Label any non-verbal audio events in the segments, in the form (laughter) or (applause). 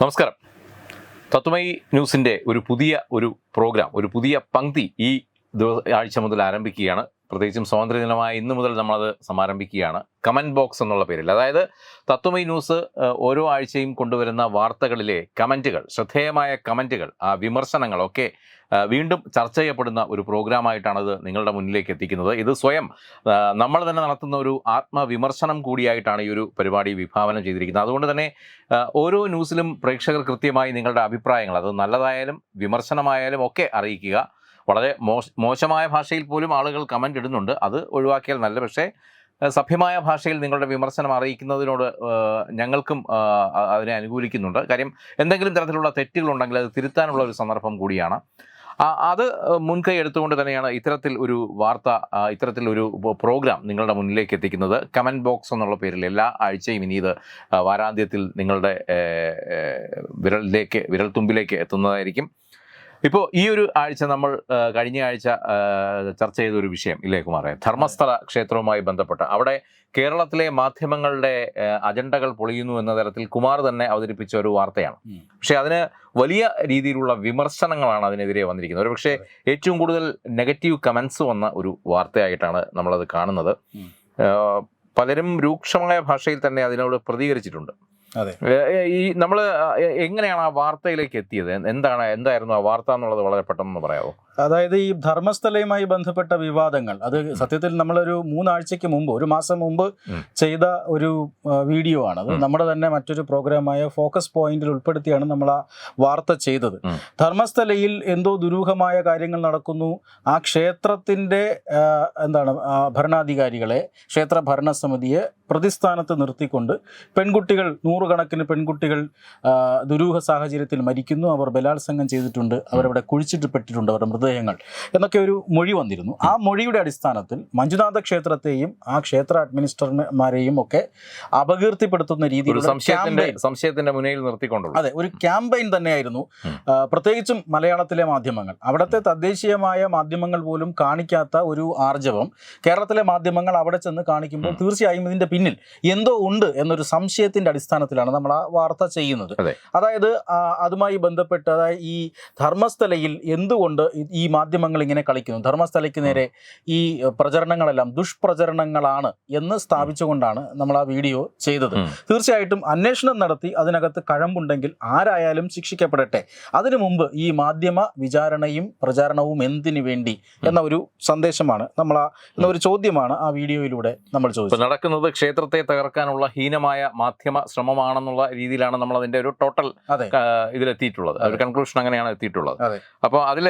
നമസ്കാരം. തത്വമൈ ന്യൂസിന്റെ ഒരു പുതിയ ഒരു പ്രോഗ്രാം ഒരു പുതിയ പങ്ക്തി ഈ ആഴ്ച മുതൽ ആരംഭിക്കുകയാണ്. പ്രത്യേകിച്ചും സ്വാതന്ത്ര്യദിനമായ ഇന്ന് മുതൽ നമ്മളത് സമാരംഭിക്കുകയാണ്. കമന്റ് ബോക്സ് എന്നുള്ള പേരിൽ. അതായത് തത്വമൈ ന്യൂസ് ഓരോ ആഴ്ചയും കൊണ്ടുവരുന്ന വാർത്തകളിലെ കമന്റുകൾ ശ്രദ്ധേയമായ കമന്റുകൾ ആ വിമർശനങ്ങളൊക്കെ വീണ്ടും ചർച്ച ചെയ്യപ്പെടുന്ന ഒരു പ്രോഗ്രാമായിട്ടാണ് ഇത് നിങ്ങളുടെ മുന്നിലേക്ക് എത്തിക്കുന്നത്. ഇത് സ്വയം നമ്മൾ തന്നെ നടത്തുന്ന ഒരു ആത്മവിമർശനം കൂടിയായിട്ടാണ് ഈ ഒരു പരിപാടി വിഭാവനം ചെയ്തിരിക്കുന്നത്. അതുകൊണ്ട് തന്നെ ഓരോ ന്യൂസിലും പ്രേക്ഷകർ കൃത്യമായി നിങ്ങളുടെ അഭിപ്രായങ്ങൾ അത് നല്ലതായാലും വിമർശനമായാലും ഒക്കെ അറിയിക്കുക. വളരെ മോശ മോശമായ ഭാഷയിൽ പോലും ആളുകൾ കമന്റ് ഇടുന്നുണ്ട്. അത് ഒഴിവാക്കിയാൽ നല്ല. പക്ഷേ സഭ്യമായ ഭാഷയിൽ നിങ്ങളുടെ വിമർശനം അറിയിക്കുന്നതിനോട് ഞങ്ങൾക്കും അതിനെ അനുകൂലിക്കുന്നുണ്ട്. കാര്യം എന്തെങ്കിലും തരത്തിലുള്ള തെറ്റുകളുണ്ടെങ്കിൽ അത് തിരുത്താനുള്ള ഒരു സന്ദർഭം കൂടിയാണ്. അത് മുൻകൈ എടുത്തുകൊണ്ട് തന്നെയാണ് ഇത്തരത്തിൽ ഒരു വാർത്ത ഇത്തരത്തിൽ ഒരു പ്രോഗ്രാം നിങ്ങളുടെ മുന്നിലേക്ക് എത്തിക്കുന്നത്. കമന്റ് ബോക്സ് എന്നുള്ള പേരിൽ എല്ലാ ആഴ്ചയും ഇനി ഇത് വാരാന്ത്യത്തിൽ നിങ്ങളുടെ വിരലിലേക്ക് വിരൽത്തുമ്പിലേക്ക് എത്തുന്നതായിരിക്കും. ഇപ്പോൾ ഈ ഒരു ആഴ്ച നമ്മൾ കഴിഞ്ഞ ആഴ്ച ചർച്ച ചെയ്ത ഒരു വിഷയം ഇല്ലേ കുമാറെ? ധർമ്മസ്ഥല ക്ഷേത്രവുമായി ബന്ധപ്പെട്ട്. അവിടെ കേരളത്തിലെ മാധ്യമങ്ങളുടെ അജണ്ടകൾ പൊളിയുന്നു എന്ന തരത്തിൽ കുമാർ തന്നെ അവതരിപ്പിച്ച ഒരു വാർത്തയാണ്. പക്ഷെ അതിന് വലിയ രീതിയിലുള്ള വിമർശനങ്ങളാണ് അതിനെതിരെ വന്നിരിക്കുന്നത്. ഒരു പക്ഷേ ഏറ്റവും കൂടുതൽ നെഗറ്റീവ് കമൻസ് വന്ന ഒരു വാർത്തയായിട്ടാണ് നമ്മളത് കാണുന്നത്. പലരും രൂക്ഷമായ ഭാഷയിൽ തന്നെ അതിനോട് പ്രതികരിച്ചിട്ടുണ്ട്. ഈ നമ്മൾ എങ്ങനെയാണ് ആ വാർത്തയിലേക്ക് എത്തിയത്? എന്താണ് എന്തായിരുന്നു ആ വാർത്ത എന്നുള്ളത് വളരെ പെട്ടെന്ന് പറയാമോ അതായത് ഈ ധർമ്മസ്ഥലയുമായി ബന്ധപ്പെട്ട വിവാദങ്ങൾ. അത് സത്യത്തിൽ നമ്മളൊരു മൂന്നാഴ്ചയ്ക്ക് മുമ്പ് ഒരു മാസം മുമ്പ് ചെയ്ത ഒരു വീഡിയോ ആണ്. അത്. നമ്മുടെ തന്നെ മറ്റൊരു പ്രോഗ്രാമായ ഫോക്കസ് പോയിന്റിൽ ഉൾപ്പെടുത്തിയാണ് നമ്മൾ ആ വാർത്ത ചെയ്തത്. ധർമ്മസ്ഥലയിൽ എന്തോ ദുരൂഹമായ കാര്യങ്ങൾ നടക്കുന്നു. ആ ക്ഷേത്രത്തിന്റെ എന്താണ് ഭരണാധികാരികളെ ക്ഷേത്ര ഭരണസമിതിയെ പ്രതിസ്ഥാനത്ത് നിർത്തിക്കൊണ്ട് പെൺകുട്ടികൾ നൂറുകണക്കിന് പെൺകുട്ടികൾ ദുരൂഹ സാഹചര്യത്തിൽ മരിക്കുന്നു. അവർ ബലാത്സംഗം ചെയ്തിട്ടുണ്ട്. അവരവിടെ കുഴിച്ചിട്ടപ്പെട്ടിട്ടുണ്ട് അവരുടെ മൃതദേഹങ്ങൾ എന്നൊക്കെ ഒരു മൊഴി വന്നിരുന്നു. ആ മൊഴിയുടെ അടിസ്ഥാനത്തിൽ മഞ്ജുനാഥ ക്ഷേത്രത്തെയും ആ ക്ഷേത്ര അഡ്മിനിസ്ട്രർമാരെയും ഒക്കെ അപകീർത്തിപ്പെടുത്തുന്ന രീതിയിൽ സംശയത്തിന്റെ മുന്നിൽ നിർത്തിക്കൊണ്ടുള്ള. അതെ ഒരു ക്യാമ്പയിൻ തന്നെയായിരുന്നു. പ്രത്യേകിച്ചും മലയാളത്തിലെ മാധ്യമങ്ങൾ. അവിടുത്തെ തദ്ദേശീയമായ മാധ്യമങ്ങൾ പോലും കാണിക്കാത്ത ഒരു ആർജവം കേരളത്തിലെ മാധ്യമങ്ങൾ അവിടെ ചെന്ന് കാണിക്കുമ്പോൾ തീർച്ചയായും ഇതിന്റെ പിന്നിൽ എന്തോ ഉണ്ട് എന്നൊരു സംശയത്തിന്റെ അടിസ്ഥാനത്തിലാണ് നമ്മൾ ആ വാർത്ത ചെയ്യുന്നത്. അതായത് അതുമായി ബന്ധപ്പെട്ട് അതായത് ഈ ധർമ്മസ്ഥലയിൽ എന്തുകൊണ്ട് ഈ- ഈ മാധ്യമങ്ങൾ ഇങ്ങനെ കളിക്കുന്നു. ധർമ്മസ്ഥലയ്ക്ക് നേരെ ഈ പ്രചരണങ്ങളെല്ലാം ദുഷ്പ്രചരണങ്ങളാണ് എന്ന് സ്ഥാപിച്ചുകൊണ്ടാണ് നമ്മൾ ആ വീഡിയോ ചെയ്തത്. തീർച്ചയായിട്ടും അന്വേഷണം നടത്തി അതിനകത്ത് കഴമ്പുണ്ടെങ്കിൽ ആരായാലും ശിക്ഷിക്കപ്പെടട്ടെ. അതിനു മുമ്പ് ഈ മാധ്യമ വിചാരണയും പ്രചാരണവും എന്തിനു വേണ്ടി എന്ന ഒരു സന്ദേശമാണ് നമ്മൾ ആ എന്ന ഒരു ചോദ്യമാണ് ആ വീഡിയോയിലൂടെ നമ്മൾ ചോദിച്ചത്. നടക്കുന്നത് ക്ഷേത്രത്തെ തകർക്കാനുള്ള ഹീനമായ മാധ്യമ ശ്രമമാണെന്നുള്ള രീതിയിലാണ് നമ്മൾ അതിന്റെ ഒരു ടോട്ടൽ ഇതിലെത്തിയിട്ടുള്ളത്. ഒരു കൺക്ലൂഷൻ അങ്ങനെയാണ് എത്തിയിട്ടുള്ളത്. അപ്പോൾ അതിൽ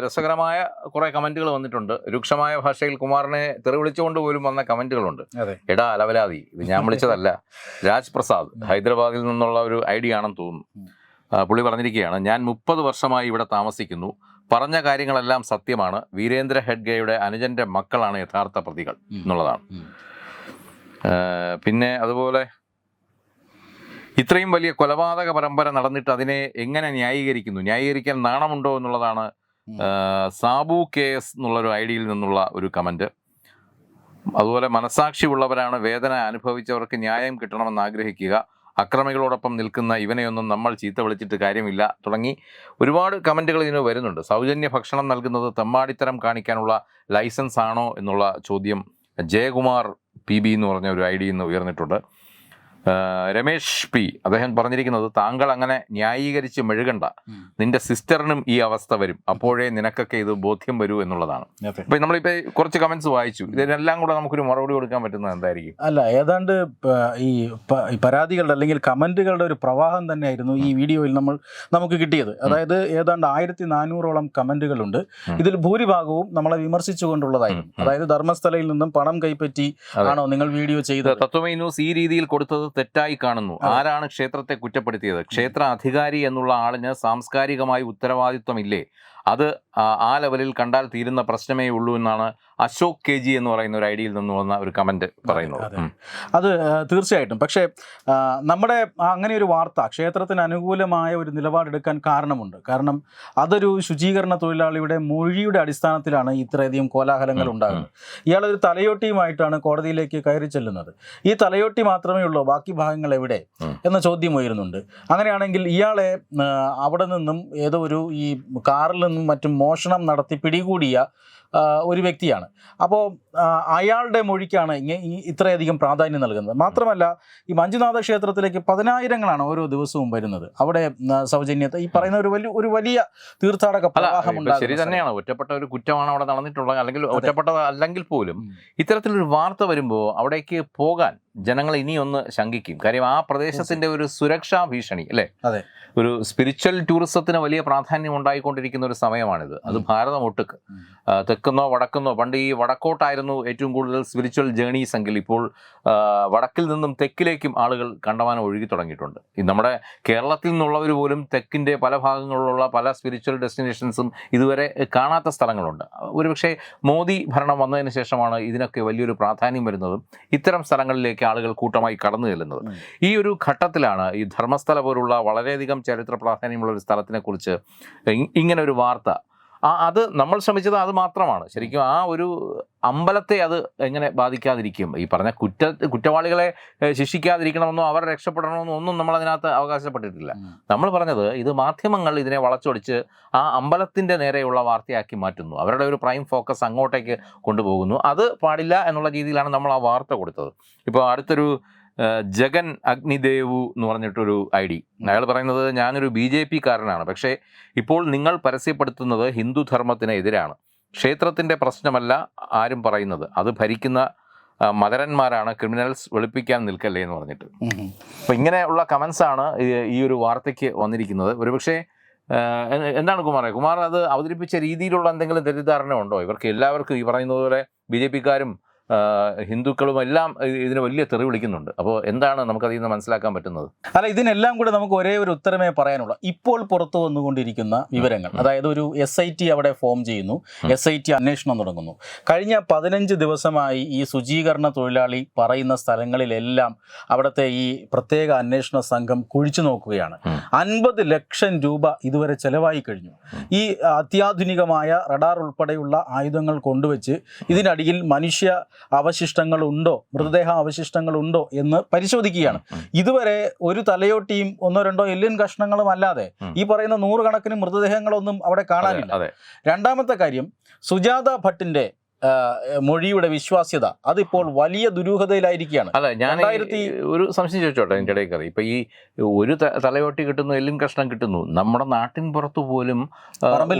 രസകരമായ കുറെ കമന്റുകൾ വന്നിട്ടുണ്ട്. രൂക്ഷമായ ഭാഷയിൽ കുമാറിനെ തെറി വിളിച്ചുകൊണ്ട് പോലും വന്ന കമന്റുകളുണ്ട്. എടാ അലവലാതി ഇത് ഞാൻ വിളിച്ചതല്ല. (laughs) രാജ് പ്രസാദ് ഹൈദരാബാദിൽ നിന്നുള്ള ഒരു ഐഡിയ ആണെന്ന് തോന്നുന്നു. പുള്ളി പറഞ്ഞിരിക്കുകയാണ് ഞാൻ മുപ്പത് വർഷമായി ഇവിടെ താമസിക്കുന്നു. പറഞ്ഞ കാര്യങ്ങളെല്ലാം സത്യമാണ്. വീരേന്ദ്ര ഹെഡ്ഗേയുടെ അനുജന്റെ മക്കളാണ് യഥാർത്ഥ പ്രതികൾ എന്നുള്ളതാണ്. പിന്നെ അതുപോലെ ഇത്രയും വലിയ കൊലപാതക പരമ്പര നടന്നിട്ട് അതിനെ എങ്ങനെ ന്യായീകരിക്കുന്നു? ന്യായീകരിക്കാൻ നാണമുണ്ടോ എന്നുള്ളതാണ് സാബു കെ എസ് എന്നുള്ളൊരു ഐഡിയയിൽ നിന്നുള്ള ഒരു കമന്റ് അതുപോലെ മനസാക്ഷി ഉള്ളവരാണ് വേദന അനുഭവിച്ചവർക്ക് ന്യായം കിട്ടണമെന്ന് ആഗ്രഹിക്കുക. അക്രമികളോടൊപ്പം നിൽക്കുന്ന ഇവനെയൊന്നും നമ്മൾ ചീത്ത വിളിച്ചിട്ട് കാര്യമില്ല. തുടങ്ങി ഒരുപാട് കമന്റുകൾ ഇതിന് വരുന്നുണ്ട്. സൗജന്യ ഭക്ഷണം നൽകുന്നത് തെമ്മാടിത്തരം കാണിക്കാനുള്ള ലൈസൻസ് ആണോ എന്നുള്ള ചോദ്യം ജയകുമാർ പി ബി എന്ന് പറഞ്ഞ ഒരു ഐ ഐഡിയിൽ നിന്ന് ഉയർന്നിട്ടുണ്ട്. രമേഷ് പി അദ്ദേഹം പറഞ്ഞിരിക്കുന്നത് താങ്കൾ അങ്ങനെ ന്യായീകരിച്ച് മെഴുകണ്ട. നിന്റെ സിസ്റ്ററിനും ഈ അവസ്ഥ വരും. അപ്പോഴേ നിനക്കൊക്കെ ഇത് ബോധ്യം വരൂ എന്നുള്ളതാണ്. അപ്പൊ ഇപ്പൊ നമ്മളിപ്പോ കുറച്ച് കമന്റ്സ് വായിച്ചു. ഇതിനെല്ലാം കൂടെ നമുക്കൊരു മറുപടി കൊടുക്കാൻ പറ്റുന്നത് എന്തായിരിക്കും? അല്ല ഏതാണ്ട് ഈ പരാതികളുടെ അല്ലെങ്കിൽ കമന്റുകളുടെ ഒരു പ്രവാഹം തന്നെയായിരുന്നു ഈ വീഡിയോയിൽ നമ്മൾ നമുക്ക് കിട്ടിയത്. അതായത് ഏതാണ്ട് ആയിരത്തി നാനൂറോളം കമന്റുകളുണ്ട്. ഇതിൽ ഭൂരിഭാഗവും നമ്മളെ വിമർശിച്ചുകൊണ്ടുള്ളതായിരുന്നു. അതായത് ധർമ്മസ്ഥലയിൽ നിന്നും പണം കൈപ്പറ്റി ആണോ നിങ്ങൾ വീഡിയോ ചെയ്തത്? തത്വമൈ ന്യൂസ് ഈ രീതിയിൽ കൊടുത്തത് തെറ്റായി കാണുന്നു. ആരാണ് ക്ഷേത്രത്തെ കുറ്റപ്പെടുത്തിയത്? ക്ഷേത്ര അധികാരി എന്നുള്ള ആളിന് സാംസ്കാരികമായി ഉത്തരവാദിത്വമില്ലേ അത് ആ, ലെവലിൽ കണ്ടാൽ തീരുന്ന പ്രശ്നമേ ഉള്ളൂ എന്നാണ് അശോക് കെ ജി എന്ന് പറയുന്ന ഒരു ഐഡിയയിൽ നിന്ന് വന്ന ഒരു കമന്റ് പറയുന്നത്. അത്. തീർച്ചയായിട്ടും. പക്ഷേ നമ്മുടെ അങ്ങനെ ഒരു വാർത്ത ക്ഷേത്രത്തിന് അനുകൂലമായ ഒരു നിലപാടെടുക്കാൻ കാരണമുണ്ട്. കാരണം അതൊരു ശുചീകരണ തൊഴിലാളിയുടെ മൊഴിയുടെ അടിസ്ഥാനത്തിലാണ് ഇത്രയധികം കോലാഹലങ്ങൾ ഉണ്ടാകുന്നത്. ഇയാളൊരു തലയോട്ടിയുമായിട്ടാണ് കോടതിയിലേക്ക് കയറി ചെല്ലുന്നത്. ഈ തലയോട്ടി മാത്രമേ ഉള്ളൂ ബാക്കി ഭാഗങ്ങൾ എവിടെ? എന്ന ചോദ്യം ഉയരുന്നുണ്ട്. അങ്ങനെയാണെങ്കിൽ ഇയാളെ അവിടെ നിന്നും ഏതോ ഒരു ഈ കാറിൽ നിന്നും മറ്റും മോഷണം നടത്തി പിടികൂടിയ ഒരു വ്യക്തിയാണ്. അപ്പോൾ അയാളുടെ മൊഴിക്കാണ് ഇത്രയധികം പ്രാധാന്യം നൽകുന്നത്. മാത്രമല്ല ഈ മഞ്ജുനാഥ ക്ഷേത്രത്തിലേക്ക് പതിനായിരങ്ങളാണ് ഓരോ ദിവസവും വരുന്നത്. അവിടെ സൗജന്യത്തെ ഈ പറയുന്ന ഒരു വലിയ ഒരു വലിയ തീർത്ഥാടക ശരി തന്നെയാണ്. ഒറ്റപ്പെട്ട ഒരു കുറ്റമാണ് അവിടെ നടന്നിട്ടുള്ളത്. അല്ലെങ്കിൽ. ഒറ്റപ്പെട്ടത് അല്ലെങ്കിൽ പോലും. ഇത്തരത്തിലൊരു വാർത്ത വരുമ്പോൾ അവിടേക്ക് പോകാൻ ജനങ്ങൾ ഇനിയൊന്ന് ശങ്കിക്കും. കാര്യം ആ പ്രദേശത്തിന്റെ ഒരു സുരക്ഷാ ഭീഷണി അല്ലേ? അതെ. ഒരു സ്പിരിച്വൽ ടൂറിസത്തിന് വലിയ പ്രാധാന്യം ഉണ്ടായിക്കൊണ്ടിരിക്കുന്ന ഒരു സമയമാണിത്. അത്. ഭാരതം ഒട്ടുക്ക്. തെക്കുന്നോ വടക്കുന്നോ പണ്ട് ഈ വടക്കോട്ടായിരുന്നു ഏറ്റവും കൂടുതൽ സ്പിരിച്വൽ ജേണീസ് എങ്കിൽ ഇപ്പോൾ വടക്കിൽ നിന്നും തെക്കിലേക്കും ആളുകൾ കണ്ടമാനം ഒഴുകി തുടങ്ങിയിട്ടുണ്ട്. ഈ നമ്മുടെ കേരളത്തിൽ നിന്നുള്ളവർ പോലും തെക്കിന്റെ പല ഭാഗങ്ങളിലുള്ള പല സ്പിരിച്വൽ ഡെസ്റ്റിനേഷൻസും ഇതുവരെ കാണാത്ത സ്ഥലങ്ങളുണ്ട്. ഒരുപക്ഷെ മോദി ഭരണം വന്നതിന് ശേഷമാണ് ഇതിനൊക്കെ വലിയൊരു പ്രാധാന്യം വരുന്നതും ഇത്തരം സ്ഥലങ്ങളിലേക്ക് ആളുകൾ കൂട്ടമായി കടന്നു ചെല്ലുന്നത്. ഈ ഒരു ഘട്ടത്തിലാണ് ഈ ധർമ്മസ്ഥല പോലുള്ള വളരെയധികം ചരിത്ര പ്രാധാന്യമുള്ള ഒരു സ്ഥലത്തിനെക്കുറിച്ച് ഇങ്ങനെ ഒരു വാർത്ത ആ അത് നമ്മൾ ശ്രമിച്ചത് അത് മാത്രമാണ്. ശരിക്കും ആ ഒരു അമ്പലത്തെ അത് എങ്ങനെ ബാധിക്കാതിരിക്കും? ഈ പറഞ്ഞ കുറ്റ കുറ്റവാളികളെ ശിക്ഷിക്കാതിരിക്കണമെന്നോ അവർ രക്ഷപ്പെടണമെന്നോ ഒന്നും നമ്മൾ അതിനകത്ത് അവകാശപ്പെട്ടിട്ടില്ല. നമ്മൾ പറഞ്ഞത് ഇത് മാധ്യമങ്ങൾ ഇതിനെ വളച്ചൊടിച്ച് ആ അമ്പലത്തിന്റെ നേരെയുള്ള വാർത്തയാക്കി മാറ്റുന്നു. അവരുടെ ഒരു പ്രൈം ഫോക്കസ് അങ്ങോട്ടേക്ക് കൊണ്ടുപോകുന്നു. അത് പാടില്ല എന്നുള്ള രീതിയിലാണ് നമ്മൾ ആ വാർത്ത കൊടുത്തത്. ഇപ്പോൾ അടുത്തൊരു ജഗൻ അഗ്നിദേവു എന്ന് പറഞ്ഞിട്ടൊരു ഐ ഡി. അയാൾ പറയുന്നത് ഞാനൊരു ബി ജെ പി കാരനാണ് പക്ഷേ ഇപ്പോൾ നിങ്ങൾ പരസ്യപ്പെടുത്തുന്നത് ഹിന്ദു ധർമ്മത്തിന് എതിരാണ് ക്ഷേത്രത്തിന്റെ പ്രശ്നമല്ല ആരും പറയുന്നത്. അത് ഭരിക്കുന്ന മദരന്മാരാണ്. ക്രിമിനൽസ് വെളുപ്പിക്കാൻ നിൽക്കല്ലേ എന്ന് പറഞ്ഞിട്ട്. അപ്പം ഇങ്ങനെയുള്ള കമൻസാണ് ഈ- ഒരു വാർത്തയ്ക്ക് വന്നിരിക്കുന്നത്. ഒരുപക്ഷെ എന്താണ് കുമാറെ? കുമാർ അത് അവതരിപ്പിച്ച രീതിയിലുള്ള എന്തെങ്കിലും തെറ്റിദ്ധാരണ ഉണ്ടോ ഇവർക്ക് എല്ലാവർക്കും ഈ പറയുന്നത് പോലെ ബി ജെ പിക്കാരും ഹിന്ദുക്കളും എല്ലാം ഇതിന് വലിയ തെറി വിളിക്കുന്നുണ്ട്. അപ്പോൾ എന്താണ് നമുക്കതിൽ നിന്ന് മനസ്സിലാക്കാൻ പറ്റുന്നത്? അല്ല ഇതിനെല്ലാം കൂടെ നമുക്ക് ഒരേ ഒരു ഉത്തരമേ പറയാനുള്ളൂ. ഇപ്പോൾ പുറത്തു വന്നുകൊണ്ടിരിക്കുന്ന വിവരങ്ങൾ അതായത് ഒരു എസ് ഐ ടി അവിടെ ഫോം ചെയ്യുന്നു. എസ് ഐ ടി അന്വേഷണം തുടങ്ങുന്നു. കഴിഞ്ഞ പതിനഞ്ച് ദിവസമായി ഈ ശുചീകരണ തൊഴിലാളി പറയുന്ന സ്ഥലങ്ങളിലെല്ലാം അവിടുത്തെ ഈ പ്രത്യേക അന്വേഷണ സംഘം കുഴിച്ചു നോക്കുകയാണ്. അൻപത് ലക്ഷം രൂപ ഇതുവരെ ചെലവായി കഴിഞ്ഞു. ഈ അത്യാധുനികമായ റഡാർ ഉൾപ്പെടെയുള്ള ആയുധങ്ങൾ കൊണ്ടുവച്ച് ഇതിനടിയിൽ മനുഷ്യ അവശിഷ്ടങ്ങളുണ്ടോ? മൃതദേഹ അവശിഷ്ടങ്ങൾ ഉണ്ടോ എന്ന് പരിശോധിക്കുകയാണ്. ഇതുവരെ ഒരു തലയോട്ടിയും ഒന്നോ രണ്ടോ എല്ലിൻ കഷ്ണങ്ങളും അല്ലാതെ. ഈ പറയുന്ന നൂറുകണക്കിന് മൃതദേഹങ്ങളൊന്നും അവിടെ കാണാനില്ല. രണ്ടാമത്തെ കാര്യം സുജാത ഭട്ടിന്റെ മൊഴിയുടെ വിശ്വാസ്യത. അതിപ്പോൾ വലിയ ദുരൂഹതയിലായിരിക്കുകയാണ്. അല്ല ഞാൻ ഒരു സംശയം ചോദിച്ചോട്ടെ എന്റെ ഇടയിൽ കറി ഇപ്പൊ ഈ ഒരു തലയോട്ടി കിട്ടുന്നു എല്ലും കഷ്ണം കിട്ടുന്നു. നമ്മുടെ നാട്ടിൻ പുറത്ത് പോലും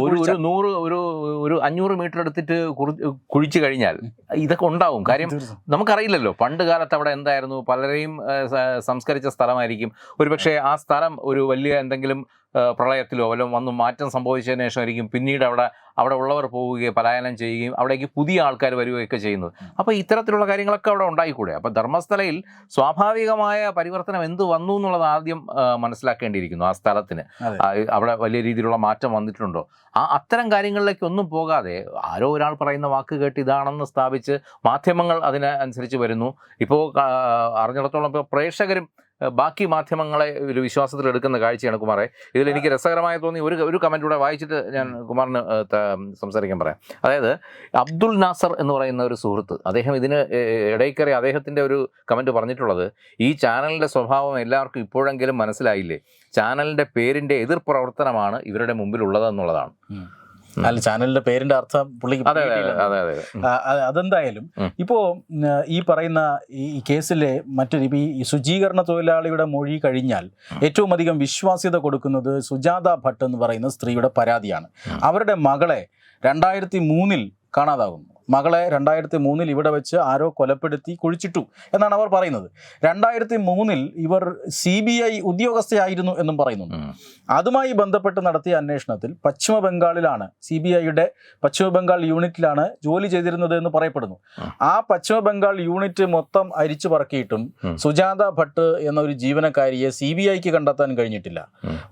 ഒരു നൂറ് ഒരു ഒരു അഞ്ഞൂറ് മീറ്റർ എടുത്തിട്ട് കുഴിച്ചു കഴിഞ്ഞാൽ ഇതൊക്കെ ഉണ്ടാവും. കാര്യം നമുക്കറിയില്ലല്ലോ പണ്ട് കാലത്ത് അവിടെ എന്തായിരുന്നു? പലരെയും സംസ്കരിച്ച സ്ഥലമായിരിക്കും. ഒരുപക്ഷെ ആ സ്ഥലം ഒരു വലിയ എന്തെങ്കിലും പ്രളയത്തിലോ വല്ലതും വന്ന് മാറ്റം സംഭവിച്ചതിന് ശേഷമായിരിക്കും പിന്നീട് അവിടെ അവിടെ ഉള്ളവർ പോവുകയും പലായനം ചെയ്യുകയും അവിടേക്ക് പുതിയ ആൾക്കാർ വരികയൊക്കെ ചെയ്യുന്നത്. അപ്പോൾ ഇത്തരത്തിലുള്ള കാര്യങ്ങളൊക്കെ അവിടെ ഉണ്ടായിക്കൂടെ? അപ്പോൾ ധർമ്മസ്ഥലയിൽ സ്വാഭാവികമായ പരിവർത്തനം എന്ത് വന്നു എന്നുള്ളത് ആദ്യം മനസ്സിലാക്കേണ്ടിയിരിക്കുന്നു ആ സ്ഥലത്തിന്. അവിടെ വലിയ രീതിയിലുള്ള മാറ്റം വന്നിട്ടുണ്ടോ? ആ അത്തരം കാര്യങ്ങളിലേക്ക് ഒന്നും പോകാതെ ആരോ ഒരാൾ പറയുന്ന വാക്ക് കേട്ട് ഇതാണെന്ന് സ്ഥാപിച്ച് മാധ്യമങ്ങൾ അതിനനുസരിച്ച് വരുന്നു. ഇപ്പോൾ അറിഞ്ഞിടത്തോളം ഇപ്പോൾ പ്രേക്ഷകരും ബാക്കി മാധ്യമങ്ങളെ ഒരു വിശ്വാസത്തിൽ എടുക്കുന്ന കാഴ്ചയാണ് കുമാറെ. ഇതിൽ എനിക്ക് രസകരമായി തോന്നി ഒരു ഒരു കമന്റ് കൂടെ വായിച്ചിട്ട് ഞാൻ കുമാറിന് സംസാരിക്കാൻ പറയാം. അതായത് അബ്ദുൽ നാസർ എന്ന് പറയുന്ന ഒരു സുഹൃത്ത് അദ്ദേഹം ഇതിന് ഇടയ്ക്കറി അദ്ദേഹത്തിന്റെ ഒരു കമന്റ് പറഞ്ഞിട്ടുള്ളത് ഈ ചാനലിന്റെ സ്വഭാവം എല്ലാവർക്കും ഇപ്പോഴെങ്കിലും മനസ്സിലായില്ലേ? ചാനലിന്റെ പേരിന്റെ എതിർ പ്രവർത്തനമാണ് ഇവരുടെ മുമ്പിലുള്ളതെന്നുള്ളതാണ്. അല്ല ചാനലിന്റെ പേരിന്റെ അർത്ഥം പുള്ളിക്ക് അതെന്തായാലും ഇപ്പോ ഈ പറയുന്ന ഈ കേസിലെ മറ്റൊരു ഈ ശുചീകരണ തൊഴിലാളിയുടെ മൊഴി കഴിഞ്ഞാൽ ഏറ്റവും അധികം വിശ്വാസ്യത കൊടുക്കുന്നത് സുജാത ഭട്ട് എന്ന് പറയുന്ന സ്ത്രീയുടെ പരാതിയാണ്. അവരുടെ മകളെ രണ്ടായിരത്തി മൂന്നിൽ കാണാതാകുന്നു മകളെ രണ്ടായിരത്തി മൂന്നിൽ ഇവിടെ വെച്ച് ആരോ കൊലപ്പെടുത്തി കുഴിച്ചിട്ടു എന്നാണ് അവർ പറയുന്നത്. രണ്ടായിരത്തി മൂന്നിൽ ഇവർ സി ബി ഐ ഉദ്യോഗസ്ഥയായിരുന്നു എന്നും പറയുന്നുണ്ട്. അതുമായി ബന്ധപ്പെട്ട് നടത്തിയ അന്വേഷണത്തിൽ പശ്ചിമ ബംഗാളിലാണ് സി ബി ഐയുടെ പശ്ചിമ ബംഗാൾ യൂണിറ്റിലാണ് ജോലി ചെയ്തിരുന്നത് എന്ന് പറയപ്പെടുന്നു. ആ പശ്ചിമ ബംഗാൾ യൂണിറ്റ് മൊത്തം അരിച്ചു പറക്കിയിട്ടും. സുജാത ഭട്ട് എന്ന ഒരു ജീവനക്കാരിയെ സി ബി ഐക്ക് കണ്ടെത്താൻ കഴിഞ്ഞിട്ടില്ല.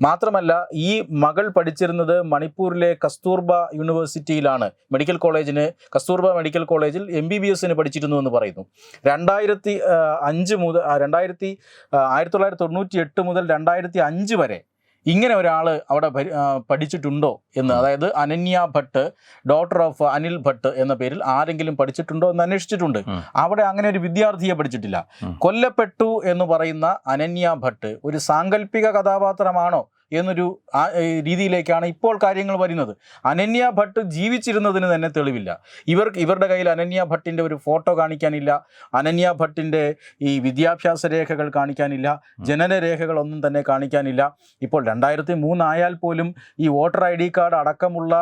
മാത്രമല്ല ഈ മകൾ പഠിച്ചിരുന്നത് മണിപ്പൂരിലെ കസ്തൂർബ യൂണിവേഴ്സിറ്റിയിലാണ്. മെഡിക്കൽ കോളേജിന് കസ്തൂർബ മെഡിക്കൽ കോളേജിൽ എം ബി ബി എസിന് പഠിച്ചിരുന്നു എന്ന് പറയുന്നു. രണ്ടായിരത്തി അഞ്ച് മുതൽ രണ്ടായിരത്തി ആയിരത്തി തൊള്ളായിരത്തി തൊണ്ണൂറ്റി എട്ട് മുതൽ രണ്ടായിരത്തി അഞ്ച് വരെ ഇങ്ങനെ ഒരാൾ അവിടെ പഠിച്ചിട്ടുണ്ടോ എന്ന് അതായത് അനന്യ ഭട്ട് ഡോക്ടർ ഓഫ് അനിൽ ഭട്ട് എന്ന പേരിൽ ആരെങ്കിലും പഠിച്ചിട്ടുണ്ടോ എന്ന് അന്വേഷിച്ചിട്ടുണ്ട്. അവിടെ അങ്ങനെ ഒരു വിദ്യാർത്ഥിയെ പഠിച്ചിട്ടില്ല. കൊല്ലപ്പെട്ടു എന്ന് പറയുന്ന അനന്യ ഭട്ട് ഒരു സാങ്കല്പിക കഥാപാത്രമാണോ എന്നൊരു രീതിയിലേക്കാണ് ഇപ്പോൾ കാര്യങ്ങൾ വരുന്നത്. അനന്യ ഭട്ട് ജീവിച്ചിരുന്നതിന് തന്നെ തെളിവില്ല. ഇവർ ഇവരുടെ കയ്യിൽ അനന്യ ഭട്ടിന്റെ ഒരു ഫോട്ടോ കാണിക്കാനില്ല. അനന്യ ഭട്ടിന്റെ ഈ വിദ്യാഭ്യാസ രേഖകൾ കാണിക്കാനില്ല. ജനന രേഖകളൊന്നും തന്നെ കാണിക്കാനില്ല. ഇപ്പോൾ രണ്ടായിരത്തി മൂന്നായാൽ പോലും ഈ വോട്ടർ ഐ ഡി കാർഡ് അടക്കമുള്ള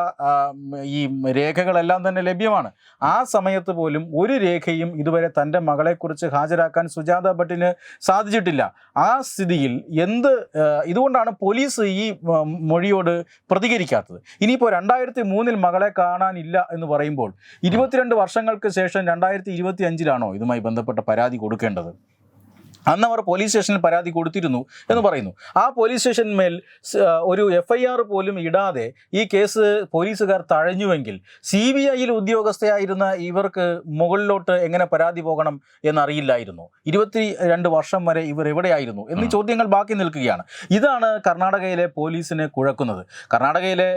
ഈ രേഖകളെല്ലാം തന്നെ ലഭ്യമാണ്. ആ സമയത്ത് പോലും ഒരു രേഖയും ഇതുവരെ തന്റെ മകളെക്കുറിച്ച് ഹാജരാക്കാൻ സുജാത ഭട്ടിന് സാധിച്ചിട്ടില്ല. ആ സ്ഥിതിയിൽ എന്ത് ഇതുകൊണ്ടാണ് പോലീസ് ഈ ആ, മൊഴിയോട് പ്രതികരിക്കാത്തത്. ഇനിയിപ്പോൾ രണ്ടായിരത്തി മൂന്നിൽ മകളെ കാണാനില്ല എന്ന് പറയുമ്പോൾ ഇരുപത്തിരണ്ട് വർഷങ്ങൾക്ക് ശേഷം രണ്ടായിരത്തി ഇരുപത്തി അഞ്ചിലാണോ ഇതുമായി ബന്ധപ്പെട്ട പരാതി കൊടുക്കേണ്ടത്? അന്ന് അവർ പോലീസ് സ്റ്റേഷനിൽ പരാതി കൊടുത്തിരുന്നു എന്ന് പറയുന്നു. ആ പോലീസ് സ്റ്റേഷന്മേൽ മേൽ ഒരു എഫ് ഐ ആർ പോലും ഇടാതെ ഈ കേസ് പോലീസുകാർ തഴഞ്ഞുവെങ്കിൽ സി ബി ഐയിൽ ഉദ്യോഗസ്ഥയായിരുന്ന ഇവർക്ക് മുകളിലോട്ട് എങ്ങനെ പരാതി പോകണം എന്നറിയില്ലായിരുന്നു. ഇരുപത്തി രണ്ട് വർഷം വരെ ഇവർ എവിടെയായിരുന്നു എന്നീ ചോദ്യങ്ങൾ ബാക്കി നിൽക്കുകയാണ്. ഇതാണ് കർണാടകയിലെ പോലീസിനെ കുഴക്കുന്നത്. കർണാടകയിലെ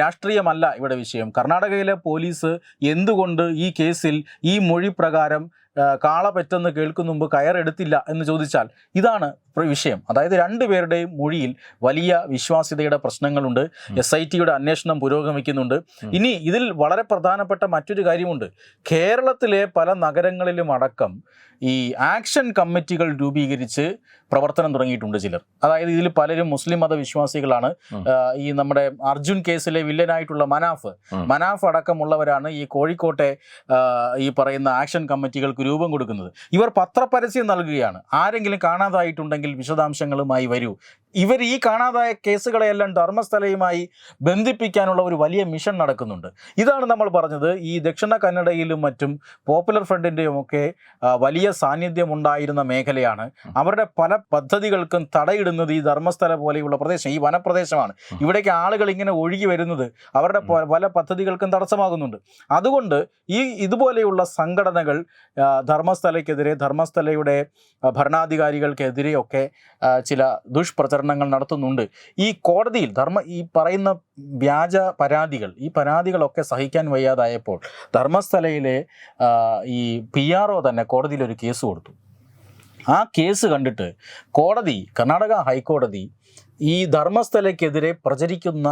രാഷ്ട്രീയമല്ല ഇവിടെ വിഷയം. കർണാടകയിലെ പോലീസ് എന്തുകൊണ്ട് ഈ കേസിൽ ഈ മൊഴി പ്രകാരം കാള പറ്റെന്ന് കേൾക്കും മുമ്പ് കയറെടുത്തില്ല എന്ന് ചോദിച്ചാൽ ഇതാണ് വിഷയം. അതായത് രണ്ടു പേരുടെയും മൊഴിയിൽ വലിയ വിശ്വാസ്യതയുടെ പ്രശ്നങ്ങളുണ്ട്. എസ് ഐ ടിയുടെ അന്വേഷണം പുരോഗമിക്കുന്നുണ്ട്. ഇനി ഇതിൽ വളരെ പ്രധാനപ്പെട്ട മറ്റൊരു കാര്യമുണ്ട്. കേരളത്തിലെ പല നഗരങ്ങളിലും അടക്കം ഈ ആക്ഷൻ കമ്മിറ്റികൾ രൂപീകരിച്ച് പ്രവർത്തനം തുടങ്ങിയിട്ടുണ്ട് ചിലർ. അതായത് ഇതിൽ പലരും മുസ്ലിം മതവിശ്വാസികളാണ്. ഈ നമ്മുടെ അർജുൻ കേസിലെ വില്ലനായിട്ടുള്ള മനാഫ്. മനാഫ് അടക്കമുള്ളവരാണ് ഈ കോഴിക്കോട്ടെ ഈ പറയുന്ന ആക്ഷൻ കമ്മിറ്റികൾക്ക് രൂപം കൊടുക്കുന്നത്. ഇവർ പത്രപരസ്യം നൽകുകയാണ്. ആരെങ്കിലും കാണാതായിട്ടുണ്ടെങ്കിൽ വിശദാംശങ്ങളുമായി വരൂ. ഇവർ ഈ കാണാതായ കേസുകളെയെല്ലാം ധർമ്മസ്ഥലയുമായി ബന്ധിപ്പിക്കാനുള്ള ഒരു വലിയ മിഷൻ നടക്കുന്നുണ്ട്. ഇതാണ് നമ്മൾ പറഞ്ഞത് ഈ ദക്ഷിണ കന്നഡയിലും മറ്റും പോപ്പുലർ ഫ്രണ്ടിന്റെയും ഒക്കെ വലിയ സാന്നിധ്യം ഉണ്ടായിരുന്ന മേഖലയാണ്. അവരുടെ പല പദ്ധതികൾക്കും തടയിടുന്നത് ഈ ധർമ്മസ്ഥല പോലെയുള്ള പ്രദേശം ഈ വനപ്രദേശമാണ്. ഇവിടേക്ക് ആളുകൾ ഇങ്ങനെ ഒഴുകി വരുന്നത് അവരുടെ പല പദ്ധതികൾക്കും തടസ്സമാകുന്നുണ്ട്. അതുകൊണ്ട് ഈ ഇതുപോലെയുള്ള സംഘടനകൾ ധർമ്മസ്ഥലയ്ക്കെതിരെ ധർമ്മസ്ഥലയുടെ ഭരണാധികാരികൾക്കെതിരെയൊക്കെ ചില ചില ദുഷ്പ്രചരണങ്ങൾ നടത്തുന്നുണ്ട്. ഈ കോടതിയിൽ ധർമ്മ ഈ പറയുന്ന വ്യാജ പരാതികൾ ഈ പരാതികളൊക്കെ സഹിക്കാൻ വയ്യാതായപ്പോൾ ധർമ്മസ്ഥലയിലെ ഈ പി ആർ ഒ തന്നെ കോടതിയിൽ ഒരു കേസ് കൊടുത്തു. ആ കേസ് കണ്ടിട്ട് കോടതി കർണാടക ഹൈക്കോടതി ഈ ധർമ്മസ്ഥലയ്ക്കെതിരെ പ്രചരിക്കുന്ന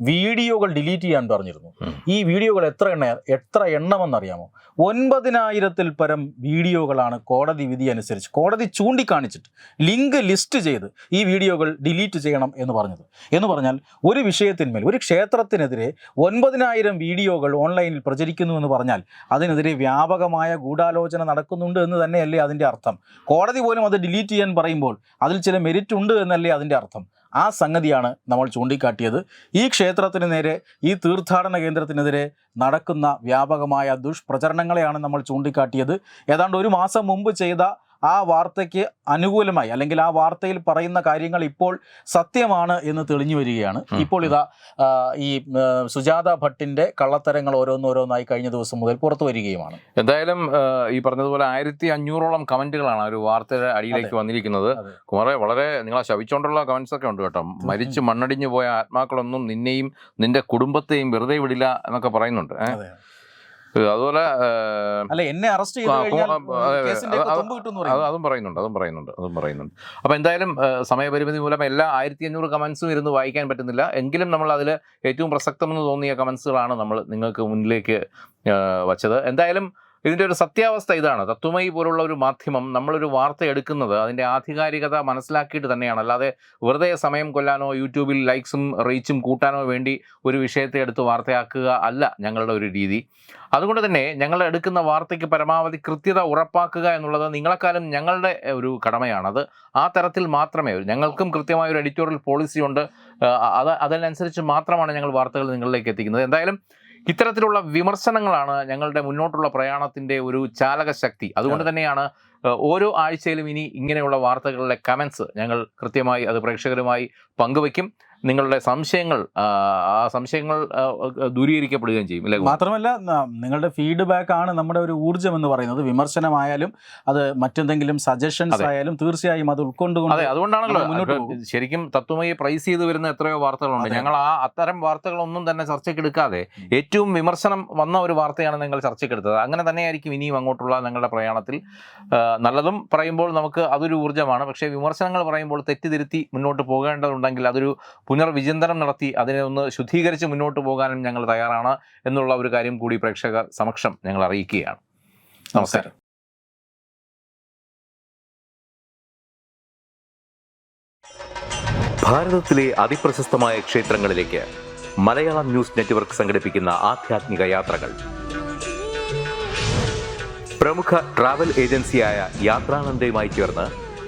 വീഡിയോകൾ ഡിലീറ്റ് ചെയ്യാൻ പറഞ്ഞിരുന്നു. ഈ വീഡിയോകൾ എത്ര എണ്ണ എത്ര എണ്ണമെന്നറിയാമോ? ഒൻപതിനായിരത്തിൽ പരം വീഡിയോകളാണ് കോടതി വിധി അനുസരിച്ച് കോടതി ചൂണ്ടിക്കാണിച്ചിട്ട് ലിങ്ക് ലിസ്റ്റ് ചെയ്ത് ഈ വീഡിയോകൾ ഡിലീറ്റ് ചെയ്യണം എന്ന് പറഞ്ഞത്. എന്ന് പറഞ്ഞാൽ ഒരു വിഷയത്തിന്മേൽ ഒരു ക്ഷേത്രത്തിനെതിരെ ഒൻപതിനായിരം വീഡിയോകൾ ഓൺലൈനിൽ പ്രചരിക്കുന്നു എന്ന് പറഞ്ഞാൽ അതിനെതിരെ വ്യാപകമായ ഗൂഢാലോചന നടക്കുന്നുണ്ട് എന്ന് തന്നെയല്ലേ അതിന്റെ അർത്ഥം. കോടതി പോലും അത് ഡിലീറ്റ് ചെയ്യാൻ പറയുമ്പോൾ അതിൽ ചില മെരിറ്റ് ഉണ്ട് എന്നല്ലേ അതിന്റെ അർത്ഥം. ആ സംഗതിയാണ് നമ്മൾ ചൂണ്ടിക്കാട്ടിയത്. ഈ ക്ഷേത്രത്തിന് നേരെ ഈ തീർത്ഥാടന കേന്ദ്രത്തിനെതിരെ നടക്കുന്ന വ്യാപകമായ ദുഷ്പ്രചരണങ്ങളെയാണ് നമ്മൾ ചൂണ്ടിക്കാട്ടിയത്. ഏതാണ്ട് ഒരു മാസം മുമ്പ് ചെയ്ത ആ വാർത്തയ്ക്ക് അനുകൂലമായി അല്ലെങ്കിൽ ആ വാർത്തയിൽ പറയുന്ന കാര്യങ്ങൾ ഇപ്പോൾ സത്യമാണ് എന്ന് തെളിഞ്ഞു വരികയാണ്. ഇപ്പോൾ ഇതാ ഈ സുജാത ഭട്ടിന്റെ കള്ളത്തരങ്ങൾ ഓരോന്നോരോന്നായി കഴിഞ്ഞ ദിവസം മുതൽ പുറത്തു വരികയുമാണ്. എന്തായാലും ഈ പറഞ്ഞതുപോലെ ആയിരത്തി അഞ്ഞൂറോളം കമന്റുകളാണ് ഒരു വാർത്തയുടെ അടിയിലേക്ക് വന്നിരിക്കുന്നത്. കുറെ വളരെ നിങ്ങളെ ശവിച്ചുകൊണ്ടുള്ള കമന്റ്സ് ഒക്കെ ഉണ്ട് കേട്ടോ. മരിച്ചു മണ്ണടിഞ്ഞു പോയ ആത്മാക്കളൊന്നും നിന്നെയും നിന്റെ കുടുംബത്തെയും വെറുതെ വിടില്ല എന്നൊക്കെ പറയുന്നുണ്ട്. അതുപോലെ അല്ല എന്നെ അറസ്റ്റ് അതെ, പറയുന്നുണ്ട് അതും പറയുന്നുണ്ട് അതും പറയുന്നുണ്ട്. അപ്പൊ എന്തായാലും സമയപരിമിതി മൂലം എല്ലാ ആയിരത്തി അഞ്ഞൂറ് കമൻസും ഇരുന്ന് വായിക്കാൻ പറ്റുന്നില്ല. എങ്കിലും നമ്മൾ അതിൽ ഏറ്റവും പ്രസക്തമെന്ന് തോന്നിയ കമന്റ്സുകളാണ് നമ്മൾ നിങ്ങൾക്ക് മുന്നിലേക്ക് വച്ചത്. എന്തായാലും ഇതിന്റെ ഒരു സത്യാവസ്ഥ ഇതാണ്. തത്വമയി പോലുള്ള ഒരു മാധ്യമം നമ്മളൊരു വാർത്ത എടുക്കുന്നത് അതിന്റെ ആധികാരികത മനസ്സിലാക്കിയിട്ട് തന്നെയാണ്. അല്ലാതെ വെറുതെ സമയം കൊല്ലാനോ യൂട്യൂബിൽ ലൈക്സും റീച്ചും കൂട്ടാനോ വേണ്ടി ഒരു വിഷയത്തെ എടുത്ത് വാർത്തയാക്കുക അല്ല ഞങ്ങളുടെ ഒരു രീതി. അതുകൊണ്ട് തന്നെ ഞങ്ങൾ എടുക്കുന്ന വാർത്തയ്ക്ക് പരമാവധി കൃത്യത ഉറപ്പാക്കുക എന്നുള്ളത് നിങ്ങളെക്കാളും ഞങ്ങളുടെ ഒരു കടമയാണത് ആ തരത്തിൽ മാത്രമേ ഞങ്ങൾക്കും കൃത്യമായ ഒരു എഡിറ്റോറിയൽ പോളിസി ഉണ്ട്. അത് അതിനനുസരിച്ച് മാത്രമാണ് ഞങ്ങൾ വാർത്തകൾ നിങ്ങളിലേക്ക് എത്തിക്കുന്നത്. എന്തായാലും ഇത്തരത്തിലുള്ള വിമർശനങ്ങളാണ് ഞങ്ങളുടെ മുന്നോട്ടുള്ള പ്രയാണത്തിന്റെ ഒരു ചാലകശക്തി. അതുകൊണ്ട് തന്നെയാണ് ഓരോ ആഴ്ചയിലും ഇനി ഇങ്ങനെയുള്ള വാർത്തകളിലെ കമൻസ് ഞങ്ങൾ കൃത്യമായി അത് പ്രേക്ഷകരുമായി പങ്കുവയ്ക്കും. നിങ്ങളുടെ സംശയങ്ങൾ ആ, സംശയങ്ങൾ ദൂരീകരിക്കപ്പെടുകയും ചെയ്യും അല്ലേ മാത്രമല്ല നിങ്ങളുടെ ഫീഡ്ബാക്ക് ആണ് നമ്മുടെ ഒരു ഊർജം എന്ന് പറയുന്നത്. വിമർശനമായാലും അത് മറ്റെന്തെങ്കിലും സജഷൻസ് ആയാലും തീർച്ചയായും അത് ഉൾക്കൊണ്ടുകൊണ്ട് അതെ അതുകൊണ്ടാണല്ലോ. മുന്നോട്ട് ശരിക്കും തത്വമായി പ്രൈസ് ചെയ്ത് വരുന്ന എത്രയോ വാർത്തകളുണ്ട്. ഞങ്ങൾ ആ അത്തരം വാർത്തകളൊന്നും തന്നെ ചർച്ചയ്ക്ക് എടുക്കാതെ ഏറ്റവും വിമർശനം വന്ന ഒരു വാർത്തയാണ് നിങ്ങൾ ചർച്ചയ്ക്ക് എടുത്തത്. അങ്ങനെ തന്നെയായിരിക്കും ഇനിയും അങ്ങോട്ടുള്ള നിങ്ങളുടെ പ്രയാണത്തിൽ. നല്ലതും പറയുമ്പോൾ നമുക്ക് അതൊരു ഊർജമാണ്. പക്ഷേ വിമർശനങ്ങൾ പറയുമ്പോൾ തെറ്റിതിരുത്തി മുന്നോട്ട് പോകേണ്ടതുണ്ടെങ്കിൽ അതൊരു പുനർവിചിന്തനം നടത്തി അതിനെ ഒന്ന് ശുദ്ധീകരിച്ച് മുന്നോട്ട് പോകാനും ഞങ്ങൾ തയ്യാറാണ് എന്നുള്ള ഒരു കാര്യം കൂടി പ്രേക്ഷകർ സമക്ഷം ഞങ്ങൾ അറിയിക്കുകയാണ്. നമസ്കാരം. ഭാരതത്തിലെ അതിപ്രശസ്തമായ ക്ഷേത്രങ്ങളിലേക്ക് മലയാളം ന്യൂസ് നെറ്റ്വർക്ക് സംഘടിപ്പിക്കുന്ന ആധ്യാത്മിക യാത്രകൾ. പ്രമുഖ ട്രാവൽ ഏജൻസിയായ യാത്രാനന്ദയുമായി ചേർന്ന്